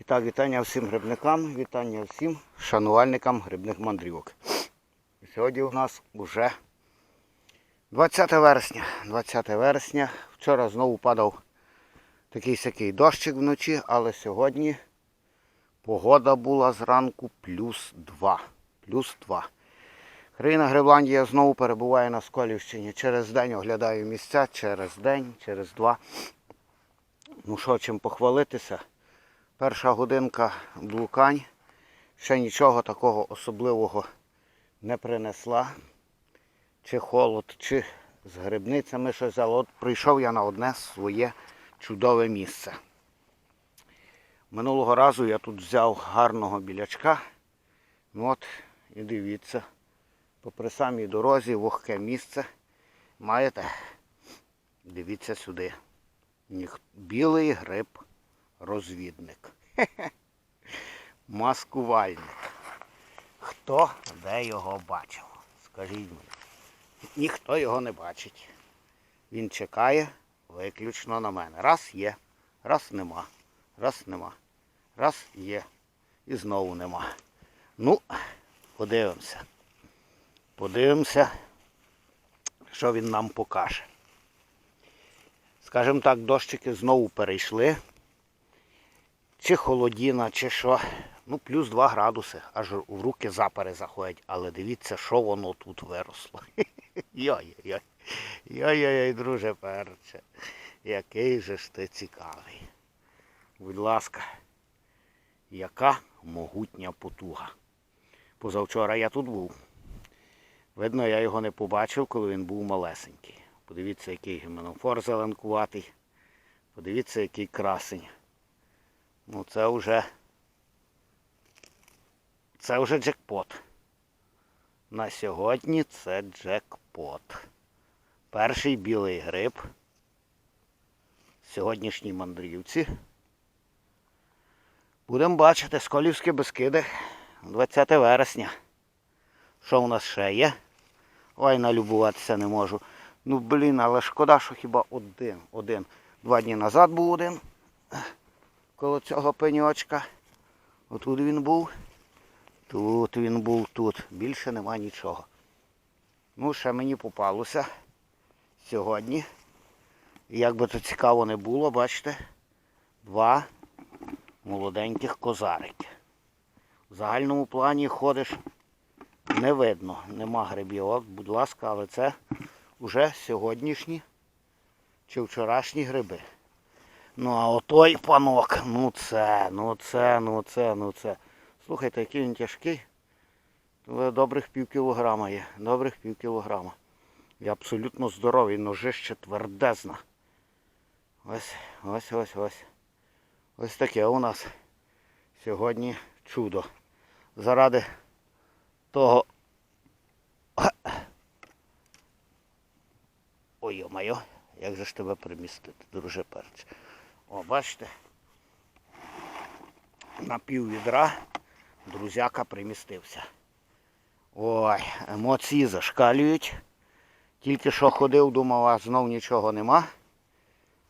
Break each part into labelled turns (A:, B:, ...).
A: І так, вітання всім грибникам, вітання всім шанувальникам грибних мандрівок. Сьогодні у нас вже 20 вересня. 20 вересня. Вчора знову падав такий сякий дощик вночі, але сьогодні погода була зранку плюс 2. Плюс 2. Країна Грибландія знову перебуває на Сколівщині. Через день оглядаю місця, через день, через два. Ну що, чим похвалитися? Перша годинка блукань. Ще нічого такого особливого не принесла. Чи холод, чи з грибницями щось, але от прийшов я на одне своє чудове місце. Минулого разу я тут взяв гарного білячка. Ну от, і дивіться, попри самій дорозі вогке місце. Маєте? Дивіться сюди. Білий гриб розвідник. Маскувальник. Хто де його бачив? Скажіть мені. Ніхто його не бачить. Він чекає виключно на мене. Раз є, раз нема, раз нема, раз є і знову нема. Ну, подивимося. Подивимося, що він нам покаже. Скажімо так, дощики знову перейшли. Чи холодіна, чи що. Ну, плюс 2 градуси, аж в руки запари заходять. Але дивіться, що воно тут виросло. Йой-йой. Йой-йой, друже перче. Який же ж ти цікавий. Будь ласка, яка могутня потуга. Позавчора я тут був. Видно, я його не побачив, коли він був малесенький. Подивіться, який гіменофор зеленкуватий. Подивіться, який красень. Ну це вже. Це вже джекпот. На сьогодні це джекпот. Перший білий гриб. Сьогоднішній мандрівці. Будемо бачити Сколівські Бескиди 20 вересня. Що у нас ще є? Ой, налюбуватися не можу. Ну блін, але шкода, що хіба один. Один. Два дні назад був один. Коло цього пеньочка. Отут він був. Тут він був, тут. Більше нема нічого. Ну, ще мені попалося сьогодні. Як би то цікаво не було, бачите, два молоденьких козарики. В загальному плані ходиш не видно, нема грибівок, будь ласка, але це вже сьогоднішні чи вчорашні гриби. Ну а отой панок, ну це, ну це, ну це, ну це. Слухайте, який він тяжкий. Добрих пів кілограма є. Добрих пів кілограма. І абсолютно здоровий, ножище твердезна. Ось, ось, ось, ось. Ось таке у нас сьогодні чудо. Заради того. Ой, йо-моє, як же ж тебе примістити, друже перч. О, бачите? На пів відра друзяка примістився. Ой, емоції зашкалюють. Тільки що ходив, думав, а знов нічого нема.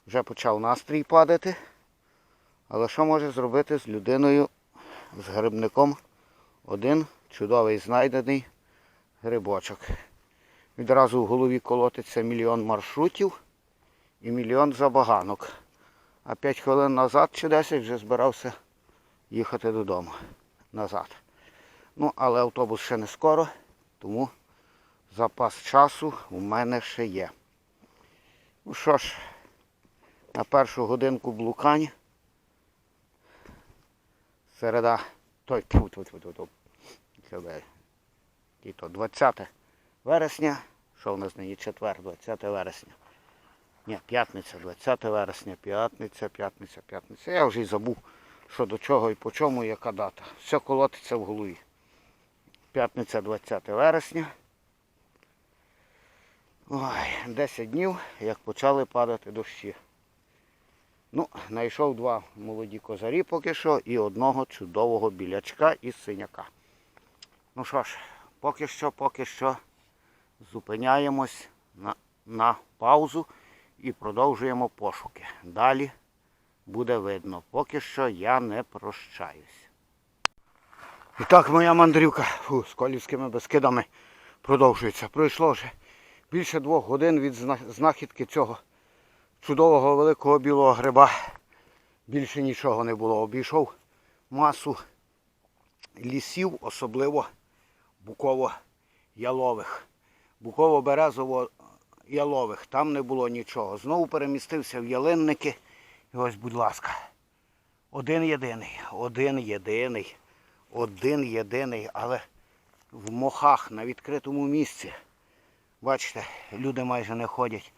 A: Вже почав настрій падати. Але що може зробити з людиною, з грибником один чудовий знайдений грибочок. Відразу в голові колотиться мільйон маршрутів і мільйон забаганок. А 5 хвилин назад чи 10 вже збирався їхати додому назад. Ну, але автобус ще не скоро, тому запас часу у мене ще є. Ну що ж, на першу годинку блукань. Середа. Той, тьфу, тьфу. І то 20 вересня. Що в нас нині четвер, 20 вересня. Ні, п'ятниця, 20 вересня, п'ятниця, п'ятниця, п'ятниця. Я вже й забув, що до чого і по чому, і яка дата. Все колотиться в голові. П'ятниця 20 вересня. Ой, 10 днів, як почали падати дощі. Ну, знайшов два молоді козарі поки що і одного чудового білячка і синяка. Ну що ж, поки що, поки що зупиняємось на, на паузу і продовжуємо пошуки. Далі буде видно. Поки що я не прощаюсь. І так моя мандрівка фу, з колівськими безкидами продовжується. Пройшло вже більше двох годин від знахідки цього чудового великого білого гриба. Більше нічого не було. Обійшов масу лісів, особливо буково-ялових. Буково-березово-ялових. Там не було нічого. Знову перемістився в ялинники. І ось, будь ласка, один єдиний, один єдиний, один єдиний, але в мохах на відкритому місці. Бачите, люди майже не ходять.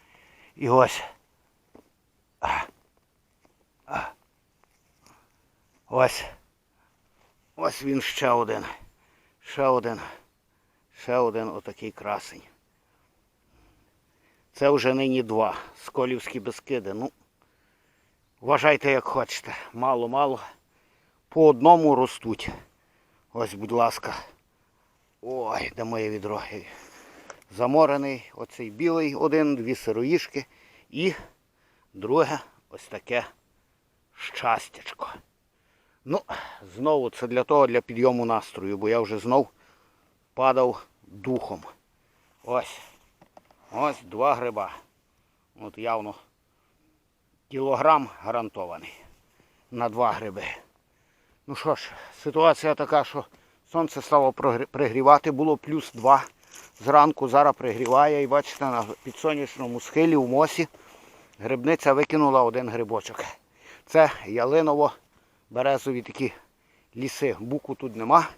A: І ось. Ось. Ось він ще один. Ще один. Ще один отакий красень. Це вже нині два. Сколівські безкиди. Ну, вважайте як хочете. Мало-мало. По одному ростуть. Ось, будь ласка. Ой, де моє відро. Заморений оцей білий один, дві сироїшки і друге ось таке щастячко. Ну, знову це для того, для підйому настрою, бо я вже знов падав духом. Ось. Ось два гриба. От явно кілограм гарантований на два гриби. Ну що ж, ситуація така, що сонце стало пригрівати, було плюс 2 зранку, зараз пригріває і бачите, на підсонячному схилі в мосі грибниця викинула один грибочок. Це ялиново-березові такі ліси. Буку тут нема.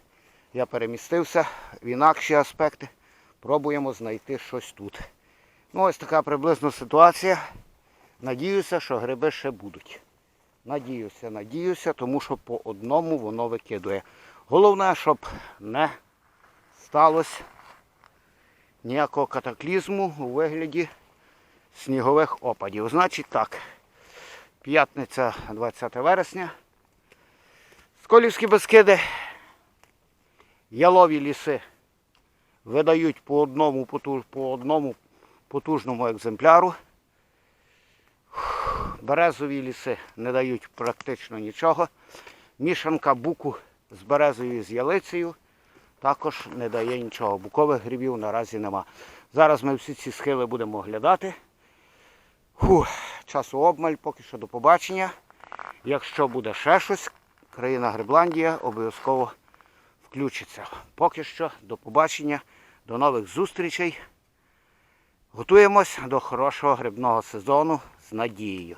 A: Я перемістився в інакші аспекти. Пробуємо знайти щось тут. Ну ось така приблизно ситуація. Надіюся, що гриби ще будуть. Надіюся, надіюся, тому що по одному воно викидує. Головне, щоб не сталося ніякого катаклізму у вигляді снігових опадів. Значить так, п'ятниця 20 вересня. Сколівські безкиди, ялові ліси видають по одному, по одному потужному екземпляру. Березові ліси не дають практично нічого. Мішанка буку з березою з ялицею також не дає нічого. Букових грибів наразі нема. Зараз ми всі ці схили будемо оглядати. Часу обмаль, поки що до побачення. Якщо буде ще щось, країна Грибландія обов'язково включиться. Поки що до побачення, до нових зустрічей. Готуємось до хорошого грибного сезону з надією.